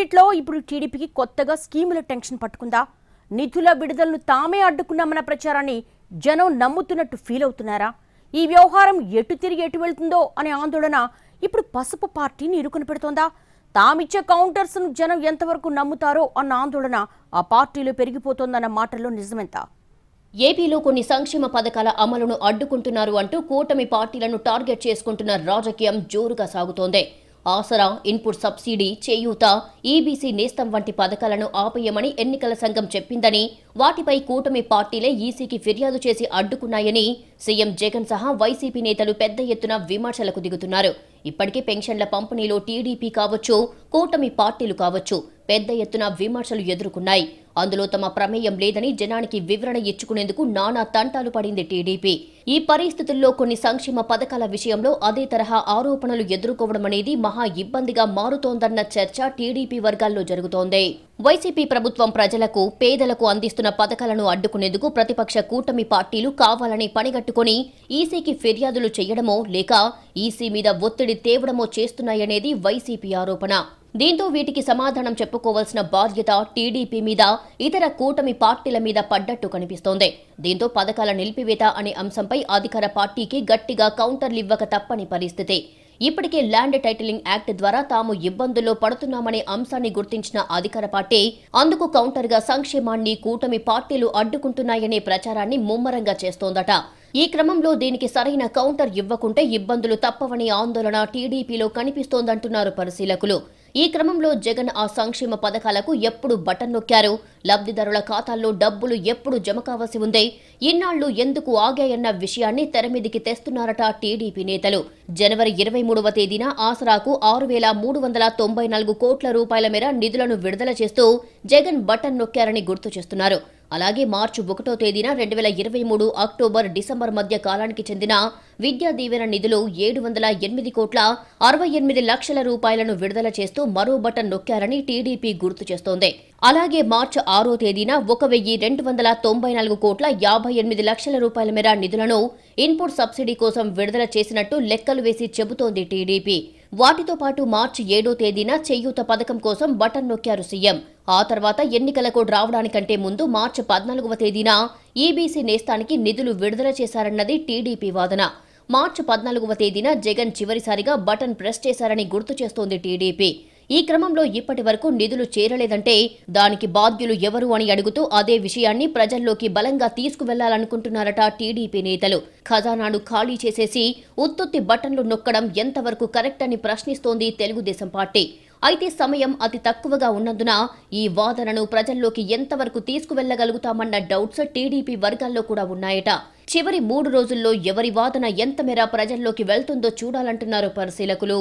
టార్గెట్లో ఇప్పుడు టీడీపీకి కొత్తగా స్కీముల టెన్షన్ పట్టుకుందా? నిధుల విడుదలను తామే అడ్డుకున్నామన్న ప్రచారాన్ని జనం నమ్ముతున్నట్టు ఫీల్ అవుతున్నారా? ఈ వ్యవహారం ఎటు తిరిగి ఎటు వెళ్తుందో అనే ఆందోళన ఇప్పుడు పసుపు పార్టీని ఇరుకుని పెడుతోందా? తామిచ్చే కౌంటర్స్ను జనం ఎంతవరకు నమ్ముతారో అన్న ఆందోళన ఆ పార్టీలో పెరిగిపోతోందన్న మాటల్లో నిజమెంత? ఏపీలో కొన్ని సంక్షేమ పథకాల అమలును అడ్డుకుంటున్నారు అంటూ కూటమి పార్టీలను టార్గెట్ చేసుకుంటున్న రాజకీయం జోరుగా సాగుతోంది. ఆసరా ఇన్పుట్ సబ్సిడీ చేయూత ఈబీసీ నేస్తం వంటి పథకాలను ఆపేయమని ఎన్నికల సంఘం చెప్పిందని వాటిపై కూటమి పార్టీలే ఈసీకి ఫిర్యాదు చేసి అడ్డుకున్నాయని సీఎం జగన్ సహా వైసీపీ నేతలు పెద్ద ఎత్తున విమర్శలకు దిగుతున్నారు. ఇప్పటికే పెన్షన్ల పంపిణీలో టీడీపీ కావచ్చు కూటమి పార్టీలు కావచ్చు పెద్ద ఎత్తున విమర్శలు ఎదుర్కొన్నాయి. అందులో తమ ప్రమేయం లేదని జనానికి వివరణ ఇచ్చుకునేందుకు నానా తంటాలు పడింది టీడీపీ. ఈ పరిస్థితుల్లో కొన్ని సంక్షేమ పథకాల విషయంలో అదే తరహా ఆరోపణలు ఎదుర్కోవడం అనేది మహా ఇబ్బందిగా మారుతోందన్న చర్చ టీడీపీ వర్గాల్లో జరుగుతోంది. వైసీపీ ప్రభుత్వం ప్రజలకు పేదలకు అందిస్తున్న పథకాలను అడ్డుకునేందుకు ప్రతిపక్ష కూటమి పార్టీలు కావాలని పనిగట్టుకుని ఈసీకి ఫిర్యాదులు చేయడమో లేక ఈసీ మీద ఒత్తిడి తేవడమో చేస్తున్నాయనేది వైసీపీ ఆరోపణ. దీంతో వీటికి సమాధానం చెప్పుకోవాల్సిన బాధ్యత టీడీపీ మీద ఇతర కూటమి పార్టీల మీద పడ్డట్టు కనిపిస్తోంది. దీంతో పథకాల నిలిపివేత అనే అంశంపై అధికార పార్టీకి గట్టిగా కౌంటర్లు ఇవ్వక తప్పని పరిస్థితి. ఇప్పటికే ల్యాండ్ టైటిలింగ్ యాక్ట్ ద్వారా తాము ఇబ్బందుల్లో పడుతున్నామనే అంశాన్ని గుర్తించిన అధికార పార్టీ అందుకు కౌంటర్గా సంక్షేమాన్ని కూటమి పార్టీలు అడ్డుకుంటున్నాయనే ప్రచారాన్ని ముమ్మరంగా చేస్తోందట. ఈ క్రమంలో దీనికి సరైన కౌంటర్ ఇవ్వకుంటే ఇబ్బందులు తప్పవని ఆందోళన టీడీపీలో కనిపిస్తోందంటున్నారు పరిశీలకులు. ఈ క్రమంలో జగన్ ఆ సంక్షేమ పథకాలకు ఎప్పుడు బటన్ నొక్కారు? లబ్ధిదారుల ఖాతాల్లో డబ్బులు ఎప్పుడు జమ కావాల్సి ఉంది? ఇన్నాళ్ళు ఎందుకు ఆగాయన్న విషయాన్ని తెరమీదికి తెస్తున్నారట టీడీపీ నేతలు. జనవరి ఇరవై మూడవ తేదీన ఆసరాకు ఆరు వేల మూడు వందల తొంభై నాలుగు కోట్ల రూపాయల మేర నిధులను విడుదల చేస్తూ జగన్ బటన్ నొక్కారని గుర్తు చేస్తున్నారు. అలాగే మార్చి ఒకటో తేదీన రెండు వేల ఇరవై మూడు అక్టోబర్ డిసెంబర్ మధ్య కాలానికి చెందిన విద్యా దీవెన నిధులు ఏడు వందల ఎనిమిది కోట్ల అరవై ఎనిమిది లక్షల రూపాయలను విడుదల చేస్తూ మరో బటన్ నొక్కారని టీడీపీ గుర్తు చేస్తోంది. అలాగే మార్చి ఆరో తేదీన ఒక వెయ్యి రెండు వందల తొంభై నాలుగు కోట్ల యాభై ఎనిమిది లక్షల రూపాయల మేర నిధులను ఇన్పుట్ సబ్సిడీ కోసం విడుదల చేసినట్టు లెక్కలు వేసి చెబుతోంది టీడీపీ. వాటితో పాటు మార్చి ఏడో తేదీన చేయూత పథకం కోసం బటన్ నొక్కారు సీఎం. ఆ తర్వాత ఎన్నికల కోడ్ రావడానికంటే ముందు మార్చి పద్నాలుగవ తేదీన ఈబీసీ నేస్తానికి నిధులు విడుదల చేశారన్నది టీడీపీ వాదన. మార్చి పద్నాలుగవ తేదీన జగన్ చివరిసారిగా బటన్ ప్రెస్ చేశారని గుర్తు చేస్తోంది టీడీపీ. ఈ క్రమంలో ఇప్పటి వరకు నిధులు చేరలేదంటే దానికి బాధ్యులు ఎవరు అని అడుగుతూ అదే విషయాన్ని ప్రజల్లోకి బలంగా తీసుకువెళ్ళాలనుకుంటున్నారట టీడీపీ నేతలు. ఖజానాను ఖాళీ చేసేసి ఉత్తుత్తి బటన్లు నొక్కడం ఎంతవరకు కరెక్ట్ అని ప్రశ్నిస్తోంది తెలుగుదేశం పార్టీ. అయితే సమయం అతి తక్కువగా ఉన్నందున ఈ వాదనను ప్రజల్లోకి ఎంతవరకు తీసుకువెళ్ళగలుగుతామన్న డౌట్స్ టీడీపీ వర్గాల్లో కూడా ఉన్నాయట. చివరి మూడు రోజుల్లో ఎవరి వాదన ఎంత మేర ప్రజల్లోకి వెళ్తుందో చూడాలంటున్నారు పరిశీలకులు.